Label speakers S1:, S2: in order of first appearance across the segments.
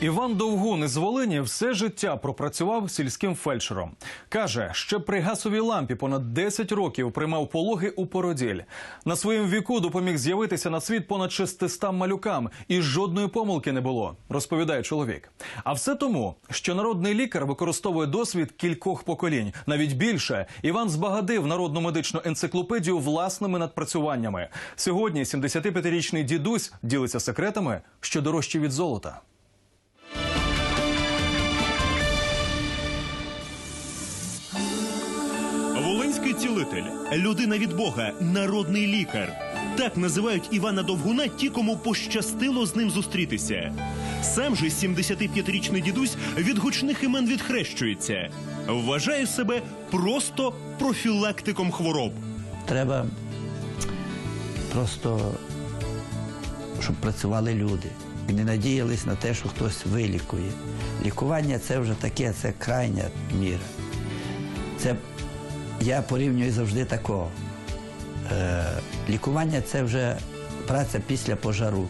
S1: Іван Довгун із Волині все життя пропрацював сільським фельдшером. Каже, ще при гасовій лампі понад 10 років приймав пологи у породіль. На своїм віку допоміг з'явитися на світ понад 600 малюкам, і жодної помилки не було, розповідає чоловік. А все тому, що народний лікар використовує досвід кількох поколінь, навіть більше. Іван збагадив народну медичну енциклопедію власними надпрацюваннями. Сьогодні 75-річний дідусь ділиться секретами, що дорожчі від золота.
S2: Цілитель, людина від Бога, народний лікар. Так називають Івана Довгуна ті, кому пощастило з ним зустрітися. Сам же 75-річний дідусь від гучних імен відхрещується. Вважає себе просто профілактиком хвороб.
S3: Треба просто, щоб працювали люди. Не надіялись на те, що хтось вилікує. Лікування це вже таке, це крайня міра. Це я порівнюю завжди такого. Е, лікування це вже праця після пожару.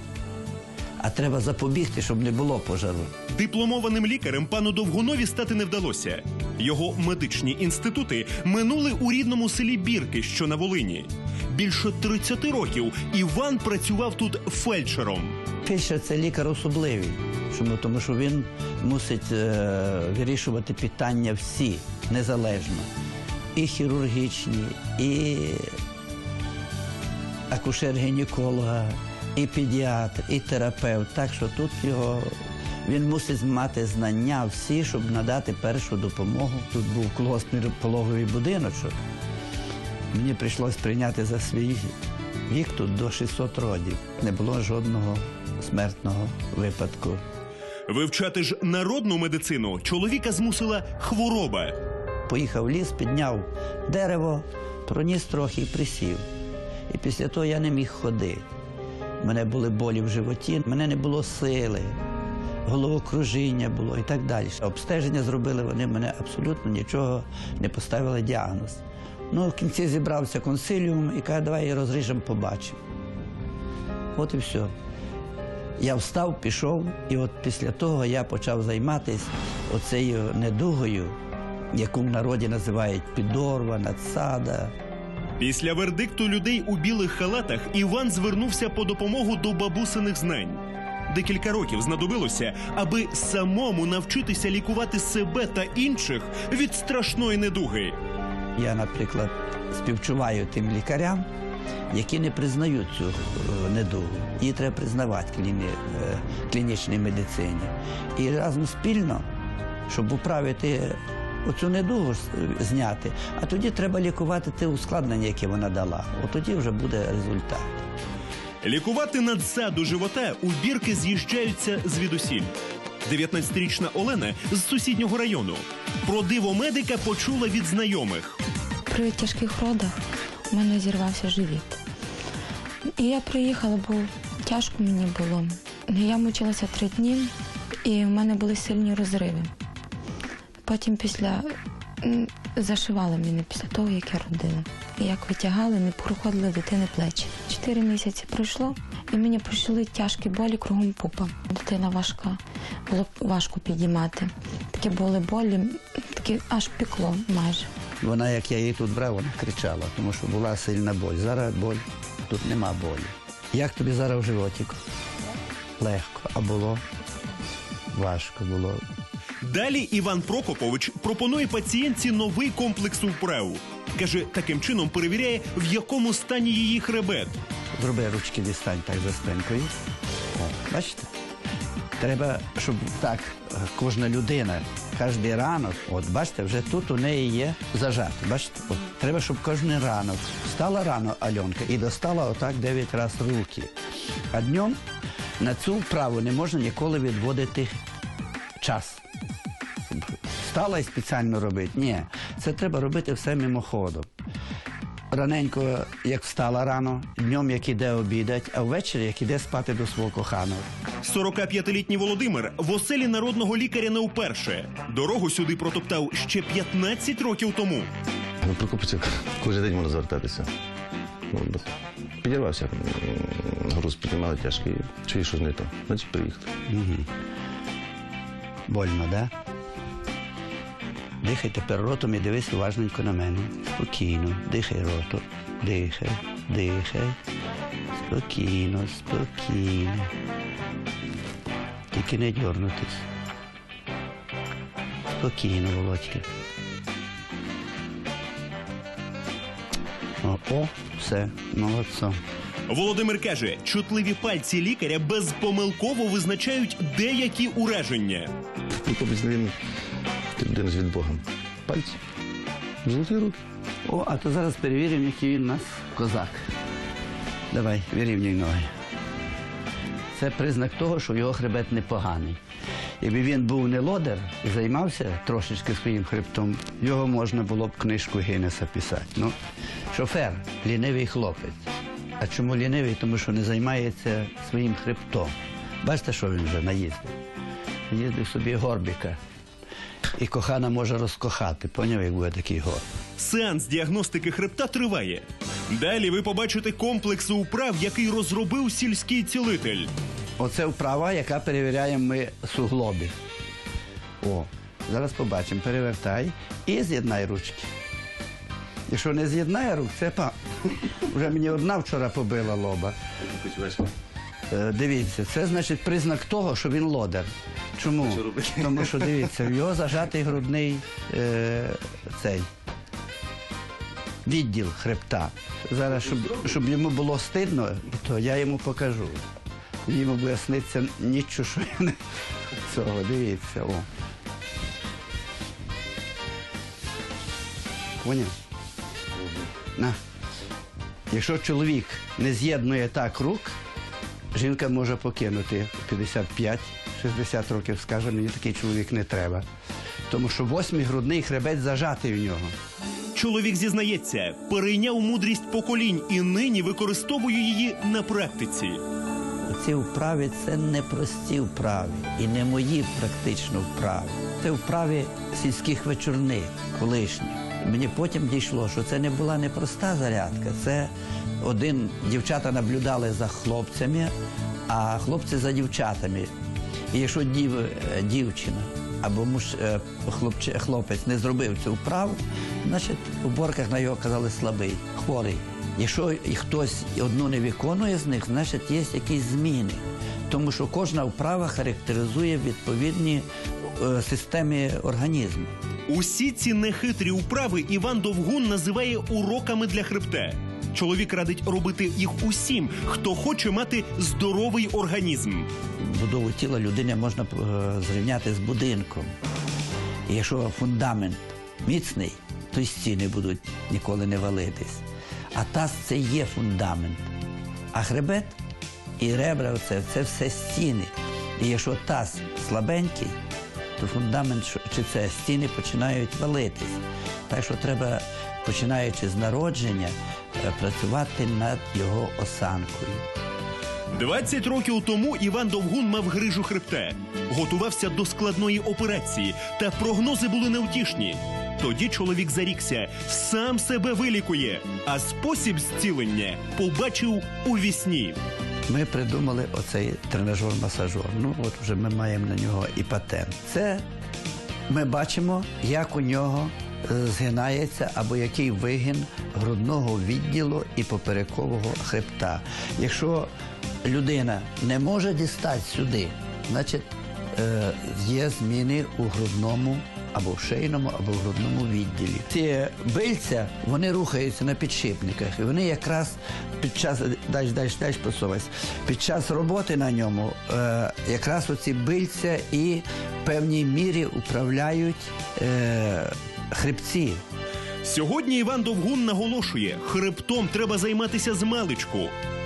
S3: А треба запобігти, щоб не було пожару.
S2: Дипломованим лікарем пану Довгунові стати не вдалося. Його медичні інститути минули у рідному селі Бірки, що на Волині. Більше 30 років Іван працював тут фельдшером.
S3: Фельдшер – це лікар особливий. Чому? Тому що він мусить е, вирішувати питання всі незалежно. І хірургічні, і акушер-гінеколога, і педіатр, і терапевт. Так що тут його він мусить мати знання всі, щоб надати першу допомогу. Тут був колгоспний пологовий будиночок. Мені прийшлось прийняти за свій вік тут до 600 родів. Не було жодного смертного випадку.
S2: Вивчати ж народну медицину чоловіка змусила хвороба.
S3: Поїхав в ліс, підняв дерево, проніс трохи і присів. І після того я не міг ходити. У мене були болі в животі, мене не було сили, головокружіння було і так далі. Обстеження зробили, вони мене абсолютно нічого не поставили діагноз. Ну, в кінці зібрався консиліум і каже, давай розріжемо, побачимо. От і все. Я встав, пішов, і от після того я почав займатися оцею недугою, яку в народі називають підорва, надсада.
S2: Після вердикту людей у білих халатах Іван звернувся по допомогу до бабусиних знань. Декілька років знадобилося, аби самому навчитися лікувати себе та інших від страшної недуги.
S3: Я, наприклад, співчуваю тим лікарям, які не признають цю е, недугу. Її треба признавати кліні, е, клінічній медицині. І разом спільно, щоб управити оцю недугу зняти, а тоді треба лікувати те ускладнення, яке вона дала. От тоді вже буде результат.
S2: Лікувати надсаду живота у бірки з'їжджаються звідусіль. 19-річна Олена з сусіднього району. Про диво медика почула від знайомих.
S4: При тяжких родах у мене зірвався живіт. І я приїхала, бо тяжко мені було. Я мучилася три дні, і в мене були сильні розриви. Потім після зашивали мене після того, як я родила. Як витягали, не проходили дитини плечі. Чотири місяці пройшло, і мені почали тяжкі болі кругом пупа. Дитина важка, було важко підіймати. Такі були болі, такі аж пекло майже.
S3: Вона, як я її тут брав, вона кричала, тому що була сильна боль. Зараз боль, тут нема болі. Як тобі зараз в животику? Легко, а було важко було.
S2: Далі Іван Прокопович пропонує пацієнтці новий комплекс вправ. Каже, таким чином перевіряє, в якому стані її хребет.
S3: Зроби ручки дістань так за спинкою. Бачите? Треба, щоб так е, кожна людина, кожен ранок, от бачите, вже тут у неї є зажати. Бачите? От, треба, щоб кожен ранок встала рано Альонка і достала отак 9 разів руки. А днем на цю вправу не можна ніколи відводити час. Встала і спеціально робити. Ні, це треба робити все мимоходом. Раненько, як встала рано, днем, як іде обідать, а ввечері, як іде спати до свого коханого.
S2: 45-літній Володимир в оселі народного лікаря не вперше. Дорогу сюди протоптав ще 15 років тому.
S5: Ну, Прокопчик кожен день можна звертатися. Підірвався, груз піднімали тяжкий, чуєш, що не то. Значить, приїхав.
S3: Больно, да? Дихай тепер ротом і дивись уважненько на мене. Спокійно. Дихай ротом. Дихай, дихай. Спокійно, спокійно. Тільки не дьорнутись. Спокійно, Володька. О, о, все, молодцом.
S2: Володимир каже, чутливі пальці лікаря безпомилково визначають деякі ураження.
S5: Тільки він ти людина з від Богом. Пальці. Золоті руки.
S3: О, а то зараз перевіримо, який він у нас козак. Давай, вирівнюй ноги. Це признак того, що його хребет непоганий. Якби він був не лодер і займався трошечки своїм хребтом, його можна було б книжку Гіннеса писати. Ну, шофер, лінивий хлопець. А чому лінивий? Тому що не займається своїм хребтом. Бачите, що він вже наїздив? Наїздив собі горбіка. І кохана може розкохати. Поняв, як буде такий горб.
S2: Сеанс діагностики хребта триває. Далі ви побачите комплекс управ, який розробив сільський цілитель.
S3: Оце вправа, яка перевіряємо ми суглоби. О, зараз побачимо. Перевертай і з'єднай ручки. Якщо не з'єднає рук, це па. Вже мені одна вчора побила лоба. Е, Дивіться, це значить признак того, що він лодер. Чому? Тому що дивіться, в його зажатий грудний е, цей відділ хребта. Зараз, щоб, щоб йому було стидно, то я йому покажу. Йому буде сниться нічого, що я не цього. Дивіться, о. Поняв? На. Якщо чоловік не з'єднує так рук, жінка може покинути 55-60 років, скаже, мені такий чоловік не треба. Тому що восьмий грудний хребець зажатий в нього.
S2: Чоловік зізнається, перейняв мудрість поколінь і нині використовує її на практиці.
S3: Ці вправи це не прості вправи і не мої практично вправи. Це вправи сільських вечорниць, колишніх. Мені потім дійшло, що це не була не проста зарядка. Це один дівчата наблюдали за хлопцями, а хлопці за дівчатами. Якщо дів, е, дівчина або муж, е, хлопче- хлопець не зробив цю вправу, значить у борках на його казали слабий, хворий. Якщо хтось одну не виконує з них, значить є якісь зміни. Тому що кожна вправа характеризує відповідні е, системи організму.
S2: Усі ці нехитрі управи Іван Довгун називає уроками для хребта. Чоловік радить робити їх усім, хто хоче мати здоровий організм.
S3: Будову тіла людини можна е, зрівняти з будинком. І якщо фундамент міцний, то й стіни будуть ніколи не валитись. А таз це є фундамент. А хребет і ребра оце, це все стіни. І якщо таз слабенький, то фундамент що- чи це стіни починають валитись. Так що треба, починаючи з народження, е, працювати над його осанкою.
S2: 20 років тому Іван Довгун мав грижу хребта, готувався до складної операції, та прогнози були невтішні. Тоді чоловік зарікся, сам себе вилікує, а спосіб зцілення побачив у вісні.
S3: Ми придумали оцей тренажер-масажер. Ну, от вже ми маємо на нього і патент. Це ми бачимо, як у нього е, згинається або який вигін грудного відділу і поперекового хребта. Якщо людина не може дістати сюди, значить е, є зміни у грудному або в шийному, або в грудному відділі. Ці бильця вони рухаються на підшипниках, і вони якраз під час далі, далі, далі просувайся, під час роботи на ньому е, якраз оці бильця і в певній мірі управляють е, хребці.
S2: Сьогодні Іван Довгун наголошує, хребтом треба займатися з маличку.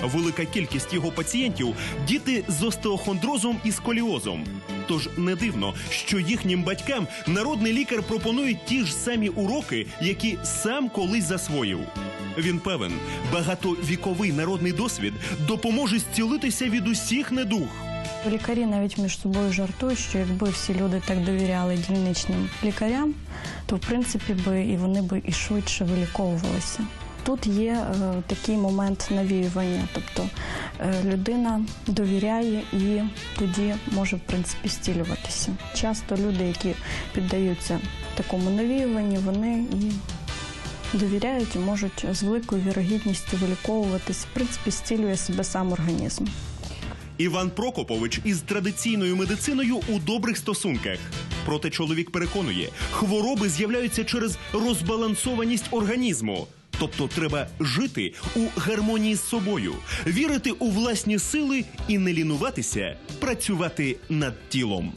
S2: Велика кількість його пацієнтів діти з остеохондрозом і сколіозом. Тож не дивно, що їхнім батькам народний лікар пропонує ті ж самі уроки, які сам колись засвоїв. Він певен, багатовіковий народний досвід допоможе зцілитися від усіх недуг.
S6: Лікарі навіть між собою жартують, що якби всі люди так довіряли дільничним лікарям, то в принципі би і вони би і швидше виліковувалися. Тут є е, такий момент навіювання, тобто е, людина довіряє і тоді може в принципі зцілюватися. Часто люди, які піддаються такому навіюванню, вони і довіряють і можуть з великою вірогідністю виліковуватись. В принципі, зцілює себе сам організм.
S2: Іван Прокопович із традиційною медициною у добрих стосунках. Проте чоловік переконує, хвороби з'являються через розбалансованість організму. Тобто треба жити у гармонії з собою, вірити у власні сили і не лінуватися, працювати над тілом.